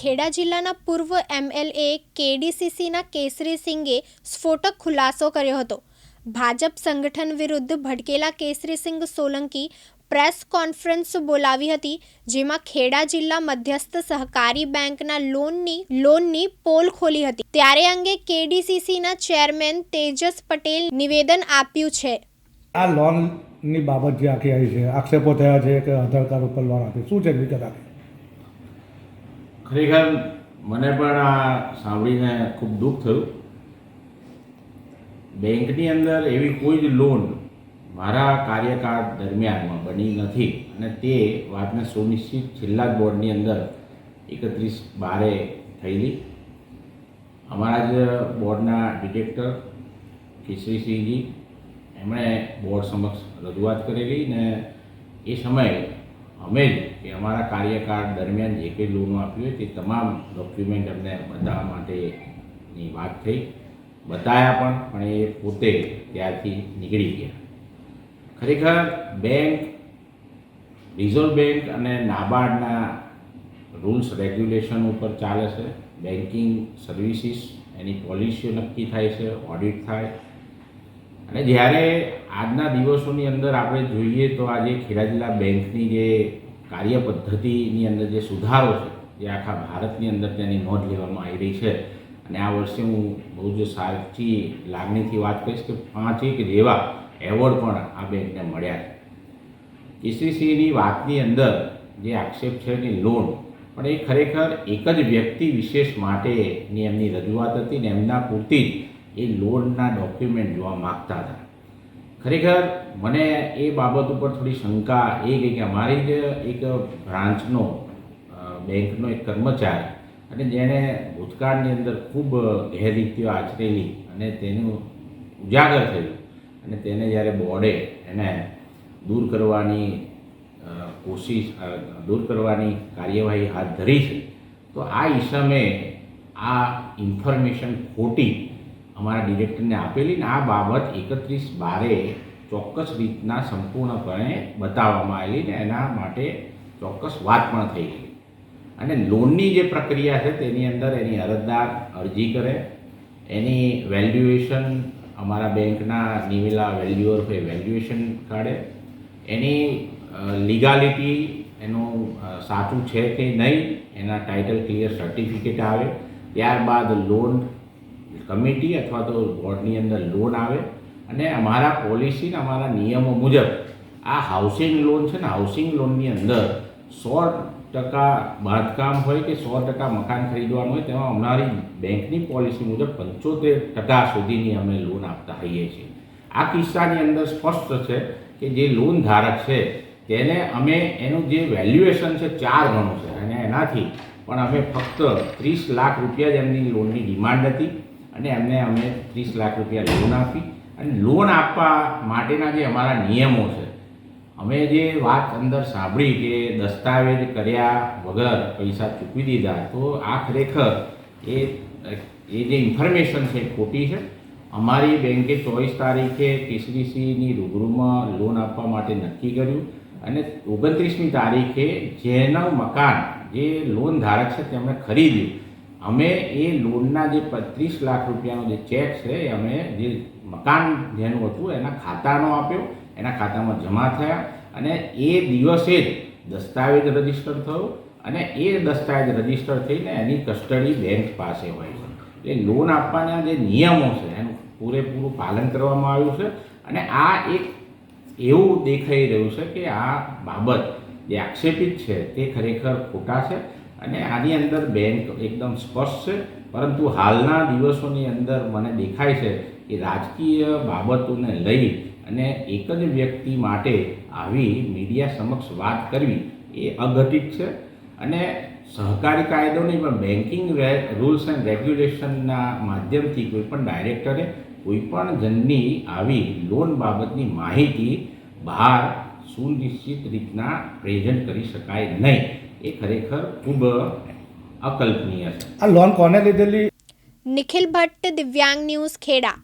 ખેડા જિલ્લાના પૂર્વ એમએલએ કેડીસીસીના કેસરી સિંગે સ્ફોટક ખુલાસો કર્યો હતો. ભાજપ સંગઠન વિરુદ્ધ ભડકેલા કેસરીસિંહ સોલંકી પ્રેસ કોન્ફરન્સ બોલાવી હતી, જેમાં ખેડા જિલ્લા મધ્યસ્થ સહકારી બેંકના લોનની લોનની પોલ ખોલી હતી. ત્યારે અંગે કેડીસીસીના ચેરમેન તેજસ પટેલ નિવેદન આપ્યું છે. આ લોનની બાબત જે આખી આવી છે, આક્ષેપો થયા છે કે આધાર કાર્ડ ઉપર લોન આપી, શું છે વિગત આખી? ખરેખર મને પણ આ સાંભળીને ખૂબ દુઃખ થયું. બેંકની અંદર એવી કોઈ જ લોન મારા કાર્યકાળ દરમિયાનમાં બની નથી અને તે વાતને સુનિશ્ચિત છેલ્લા જ બોર્ડની અંદર એકત્રીસ બારે થયેલી. અમારા જ બોર્ડના ડિરેક્ટર કેશરીસિંહજી એમણે બોર્ડ સમક્ષ રજૂઆત કરેલી ને એ સમયે અમે જ અમારા કાર્યકાળ દરમિયાન જે કંઈ લોન આપી હોય તે તમામ ડોક્યુમેન્ટ અમને બતાવવા માટેની વાત થઈ. બતાવ્યા પણ પણ એ પોતે ત્યારથી નીકળી ગયા. ખરેખર બેંક રિઝર્વ બેંક અને નાબાર્ડના રૂલ્સ રેગ્યુલેશન ઉપર ચાલે છે. બેન્કિંગ સર્વિસીસ એની પોલિસીઓ નક્કી થાય છે ઓડિટ થાય. અને જ્યારે આજના દિવસોની અંદર આપણે જોઈએ તો આજે ખેડા જિલ્લા બેંકની જે કાર્ય પદ્ધતિની અંદર જે સુધારો છે, જે આખા ભારતની અંદર તેની નોંધ લેવામાં આવી રહી છે. અને આ વર્ષે હું બહુ જ સાચી લાગણીથી વાત કરીશ કે પાંચ એક જેવા એવોર્ડ પણ આ બેંકને મળ્યા છે. કેસીસીની વાતની અંદર જે આક્ષેપ છે એની લોન, પણ એ ખરેખર એક જ વ્યક્તિ વિશેષ માટેની એમની રજૂઆત હતી ને એમના પૂરતી જ એ લોનના ડોક્યુમેન્ટ જોવા માગતા હતા. ખરેખર મને એ બાબત ઉપર થોડી શંકા એ ગઈ કે અમારી જ એક બ્રાન્ચનો બેંકનો એક કર્મચારી અને જેણે ભૂતકાળની અંદર ખૂબ ગેરરીતિઓ આચરેલી અને તેનું ઉજાગર થયું અને તેને જ્યારે બોર્ડે એને દૂર કરવાની કોશિશ દૂર કરવાની કાર્યવાહી હાથ ધરી છે, તો આ ઈસમે આ ઇન્ફોર્મેશન ખોટી અમારા ડિરેક્ટરને આપેલી ને આ બાબત એકત્રીસ બારે ચોક્કસ રીતના સંપૂર્ણપણે બતાવવામાં આવેલી ને એના માટે ચોક્કસ વાત પણ થઈ ગઈ. અને લોનની જે પ્રક્રિયા છે તેની અંદર એની અરજદાર અરજી કરે, એની વેલ્યુએશન અમારા બેંકના નિવેલા વેલ્યુઅર હોય વેલ્યુએશન કાઢે, એની લીગાલિટી એનું સાચું છે કે નહીં, એના ટાઇટલ ક્લિયર સર્ટિફિકેટ આવે, ત્યારબાદ લોન કમિટી અથવા તો બોર્ડની અંદર લોન આવે અને અમારા પોલિસી અમારા નિયમો મુજબ આ હાઉસિંગ લોન છે ને હાઉસિંગ લોનની અંદર સો ટકા બાંધકામ હોય કે સો ટકા મકાન ખરીદવાનું હોય તેમાં અમારી બેંકની પોલિસી મુજબ પંચોતેર ટકા સુધીની અમે લોન આપતા હોઈએ છીએ. આ કિસ્સાની અંદર સ્પષ્ટ છે કે જે લોન ધારક છે તેને અમે એનું જે વેલ્યુએશન છે ચાર ગણું છે અને એનાથી પણ અમે ફક્ત ત્રીસ લાખ રૂપિયા જ એમની લોનની ડિમાન્ડ હતી. અને એમને અમે ત્રીસ લાખ રૂપિયા લોન આપી અને લોન આપવા માટેના જે અમારા નિયમો છે, અમે જે વાત અંદર સાંભળી કે દસ્તાવેજ કર્યા વગર પૈસા ચૂકવી દીધા, તો આ ખરેખર એ એ જે ઇન્ફોર્મેશન છે ખોટી છે. અમારી બેન્કે ચોવીસ તારીખે કેસીડીસીની રૂબરૂમાં લોન આપવા માટે નક્કી કર્યું અને ઓગણત્રીસમી તારીખે જેનું મકાન, જે લોન ધારક છે, તેમણે ખરીદ્યું. અમે એ લોનના જે પત્રીસ લાખ રૂપિયાનો જે ચેક છે, એ અમે જે મકાન જેનું હતું, એના ખાતાનો આપ્યો. એના ખાતામાં જમા થયા અને એ દિવસે જ દસ્તાવેજ રજિસ્ટર થયો અને એ દસ્તાવેજ રજિસ્ટર થઈને એની કસ્ટડી બેંક પાસે હોય છે. એટલે લોન આપવાના જે નિયમો છે, એનું પૂરેપૂરું પાલન કરવામાં આવ્યું છે અને આ એક એવું દેખાઈ રહ્યું છે કે આ બાબત જે આક્ષેપિત છે, તે ખરેખર ખોટા છે. અને આની અંદર બેંક એકદમ સ્પષ્ટ છે, પરંતુ હાલના દિવસોની અંદર મને દેખાય છે કે રાજકીય બાબતોને લઈ અને એક જ વ્યક્તિ માટે આવી મીડિયા સમક્ષ વાત કરવી એ અઘટિત છે. અને સહકારી કાયદો નહીં, પણ બેન્કિંગ રૂલ્સ એન્ડ રેગ્યુલેશનના માધ્યમથી કોઈ પણ ડાયરેક્ટરે કોઈ પણ જણની આવી લોન બાબતની માહિતી બહાર સુનિશ્ચિત રીતના પ્રેઝન્ટ કરી શકાય નહીં. એ ખરેખર ખૂબ અકલ્પનીય છે. આ લોન કોને લીધેલી? નિખિલ ભટ્ટ દિવ્યાંગ ન્યૂઝ ખેડા.